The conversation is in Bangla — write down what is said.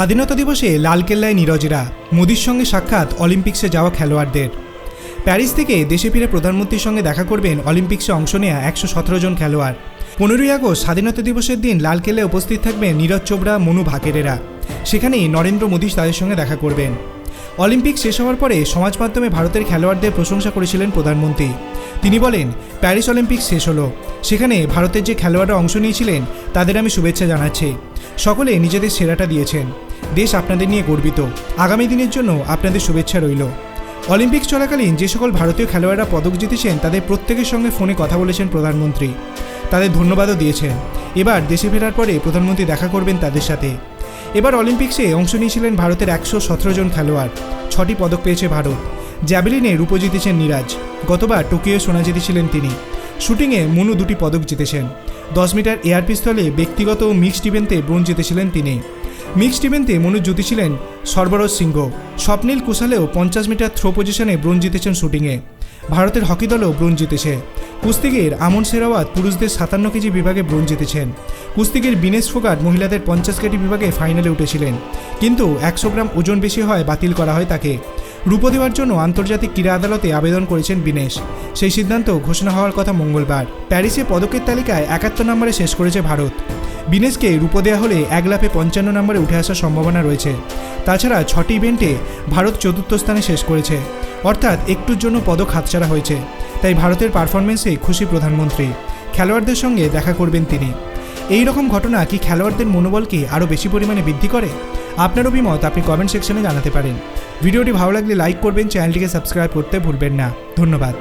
স্বাধীনতা দিবসে লালকেল্লায় নীরজেরা, মোদির সঙ্গে সাক্ষাৎ অলিম্পিক্সে যাওয়া খেলোয়াড়দের। প্যারিস থেকে দেশে ফিরে প্রধানমন্ত্রীর সঙ্গে দেখা করবেন অলিম্পিক্সে অংশ নেওয়া একশো সতেরো জন খেলোয়াড়। পনেরোই আগস্ট স্বাধীনতা দিবসের দিন লালকেল্লায় উপস্থিত থাকবেন নীরজ চোপড়া, মনু ভাকেরেরা। সেখানেই নরেন্দ্র মোদী তাদের সঙ্গে দেখা করবেন। অলিম্পিক শেষ হওয়ার পরে সমাজ মাধ্যমে ভারতের খেলোয়াড়দের প্রশংসা করেছিলেন প্রধানমন্ত্রী। তিনি বলেন, প্যারিস অলিম্পিক শেষ হলো। সেখানে ভারতের যে খেলোয়াড়রা অংশ নিয়েছিলেন, তাদের আমি শুভেচ্ছা জানাচ্ছি। সকলে নিজেদের সেরাটা দিয়েছেন। দেশ আপনাদের নিয়ে গর্বিত। আগামী দিনের জন্য আপনাদের শুভেচ্ছা রইল। অলিম্পিক চলাকালীন যে সকল ভারতীয় খেলোয়াড়রা পদক জিতেছেন, তাদের প্রত্যেকের সঙ্গে ফোনে কথা বলেছেন প্রধানমন্ত্রী। তাদের ধন্যবাদও দিয়েছেন। এবার দেশে ফেরার পরে প্রধানমন্ত্রী দেখা করবেন তাদের সাথে। এবার অলিম্পিক্সে অংশ নিয়েছিলেন ভারতের একশো সতেরো জন খেলোয়াড়। ছটি পদক পেয়েছে ভারত। জ্যাভেলিনে রূপো জিতেছেন নিরাজ। গতবার টোকিও সোনা জিতেছিলেন তিনি। শুটিংয়ে মনু দুটি পদক জিতেছেন। দশ মিটার এয়ার পিস্তলে ব্যক্তিগত ও মিক্সড ইভেন্টে ব্রোঞ্জ জিতেছিলেন তিনি। মিক্সড ইভেন্টে মনু ছিলেন সর্বরজ সিংহ। স্বপ্নীল কুশালেও পঞ্চাশ মিটার থ্রো পজিশনে ব্রোঞ্জ জিতেছেন শুটিংয়ে। ভারতের হকি দলও ব্রোঞ্জ জিতেছে। কুস্তিগির আমন সেরাওয়াত পুরুষদের সাতান্ন কেজি বিভাগে ব্রোঞ্জ জিতেছেন। কুস্তিগির বিনেশ ফোগাট মহিলাদের পঞ্চাশ কেজি বিভাগে ফাইনালে উঠেছিলেন। কিন্তু একশো গ্রাম ওজন বেশি হয় বাতিল করা হয় তাকে। রূপো দেওয়ার জন্য আন্তর্জাতিক ক্রীড়া আদালতে আবেদন করেছেন বিনেশ। সেই সিদ্ধান্ত ঘোষণা হওয়ার কথা মঙ্গলবার। প্যারিসে পদকের তালিকায় একাত্তর নম্বরে শেষ করেছে ভারত। বিনেশকে রূপো দেওয়া হলে এক লাফে পঞ্চান্ন নম্বরে উঠে আসার সম্ভাবনা রয়েছে। তাছাড়া ছটি ইভেন্টে ভারত চতুর্থ স্থানে শেষ করেছে। অর্থাৎ একটুর জন্য পদক হাতছাড়া হয়েছে। তাই ভারতের পারফরমেন্সে খুশি প্রধানমন্ত্রী। খেলোয়াড়দের সঙ্গে দেখা করবেন তিনি। এই রকম ঘটনা কি খেলোয়াড়দের মনোবলকে আরও বেশি পরিমাণে বৃদ্ধি করে? আপনার অভিমত আপনি কমেন্ট সেকশনে জানাতে পারেন। ভিডিওটি ভালো লাগলে লাইক করবেন, চ্যানেলটিকে সাবস্ক্রাইব করতে ভুলবেন না। ধন্যবাদ।